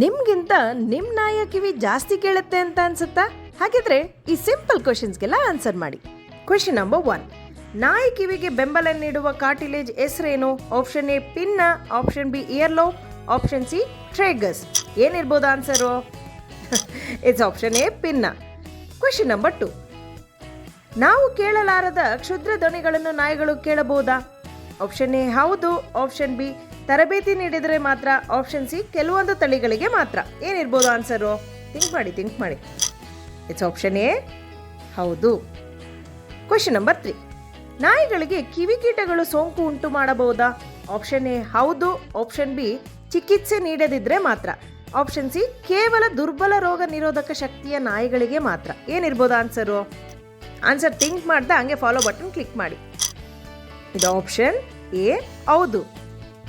ನಿಮ್ಗಿಂತ ನಿಮ್ ನಾಯ ಕಿವಿ ಜಾಸ್ತಿ ಕೇಳುತ್ತೆ ಅಂತ ಅನ್ಸುತ್ತಾ? ಹಾಗಿದ್ರೆ ಈ ಸಿಂಪಲ್ ಕ್ವಶನ್ಸ್ಗೆಲ್ಲ ಆನ್ಸರ್ ಮಾಡಿ. ಕ್ವಶನ್ ನಂಬರ್ ಒನ್ ನಾಯಿ ಕಿವಿಗೆ ಬೆಂಬಲ ನೀಡುವ ಕಾರ್ಟಿಲೇಜ್ ಹೆಸರೇನು? Option A pinna option B earlobe option C tragus ಏನಿರ್ಬೋದು answer it's option A pinna question number two ನಾವು ಕೇಳಲಾರದ ಕ್ಷುದ್ರ ಧ್ವನಿಗಳನ್ನು ನಾಯಿಗಳು ಕೇಳಬಹುದಾ? ಆಪ್ಷನ್ ಎ ಹೌದು ಆಪ್ಷನ್ ಬಿ ತರಬೇತಿ ನೀಡಿದರೆ ಮಾತ್ರ ಆಪ್ಷನ್ ಸಿ ಕೆಲವೊಂದು ತಳಿಗಳಿಗೆ ಮಾತ್ರ. ಏನಿರ್ಬೋದು ಆನ್ಸರು ಥಿಂಕ್ ಮಾಡಿ ಥಿಂಕ್ ಮಾಡಿ. ಇಟ್ಸ್ ಆಪ್ಷನ್ ಎ ಹೌದು. ಕ್ವಶನ್ ನಂಬರ್ ತ್ರೀ ನಾಯಿಗಳಿಗೆ ಕಿವಿಕೀಟಗಳು ಸೋಂಕು ಉಂಟು ಮಾಡಬಹುದಾ? ಆಪ್ಷನ್ ಎ ಹೌದು ಆಪ್ಷನ್ ಬಿ ಚಿಕಿತ್ಸೆ ನೀಡದಿದ್ರೆ ಮಾತ್ರ. ಆಪ್ಷನ್ ಸಿ ಕೇವಲ ದುರ್ಬಲ ರೋಗ ನಿರೋಧಕ ಶಕ್ತಿಯ ನಾಯಿಗಳಿಗೆ ಮಾತ್ರ. ಏನಿರ್ಬೋದು ಆನ್ಸರು ಆನ್ಸರ್ ಥಿಂಕ್ ಮಾಡ್ದೆ, ಹಂಗೆ ಫಾಲೋ ಬಟನ್ ಕ್ಲಿಕ್ ಮಾಡಿ. ಇದು ಆಪ್ಷನ್ ಎ ಹೌದು.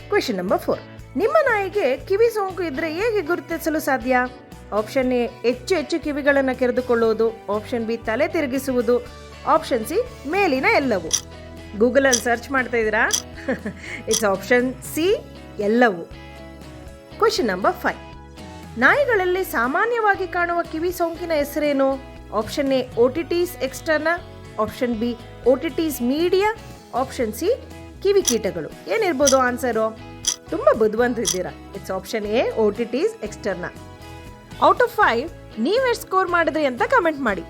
ಕ್ವೆಶನ್ ನಂಬರ್ ಫೋರ್ ನಿಮ್ಮ ನಾಯಿಗೆ ಕಿವಿ ಸೋಂಕು ಇದ್ರೆ ಹೇಗೆ ಗುರುತಿಸಲು ಸಾಧ್ಯ? ಆಪ್ಷನ್ ಎ ಹೆಚ್ಚು ಹೆಚ್ಚು ಕಿವಿಗಳನ್ನು ಕೆರೆದುಕೊಳ್ಳುವುದು. ಆಪ್ಷನ್ ಬಿ ತಲೆ ತಿರುಗಿಸುವುದು. ಆಪ್ಷನ್ ಸಿ ಮೇಲಿನ ಎಲ್ಲವು. ಗೂಗಲಲ್ಲಿ ಸರ್ಚ್ ಮಾಡ್ತಾ ಇದ್ದೀರಾ? ಇಟ್ಸ್ ಆಪ್ಷನ್ ಸಿ ಎಲ್ಲವು. ಕ್ವೆಶನ್ ನಂಬರ್ ಫೈವ್ ನಾಯಿಗಳಲ್ಲಿ ಸಾಮಾನ್ಯವಾಗಿ ಕಾಣುವ ಕಿವಿ ಸೋಂಕಿನ ಹೆಸರೇನು? Option A otitis externa option B otitis media option C ಕಿವಿ ಕೀಟಗಳು. ಏನಿರ್ಬೋದು ಆನ್ಸರು ತುಂಬ ಬುದ್ಧಿವಂತಿದ್ದೀರಾ it's option A O T T externa out of five ನೀವೆಷ್ಟು ಸ್ಕೋರ್ ಮಾಡಿದ್ರಿ ಅಂತ ಕಮೆಂಟ್ ಮಾಡಿ.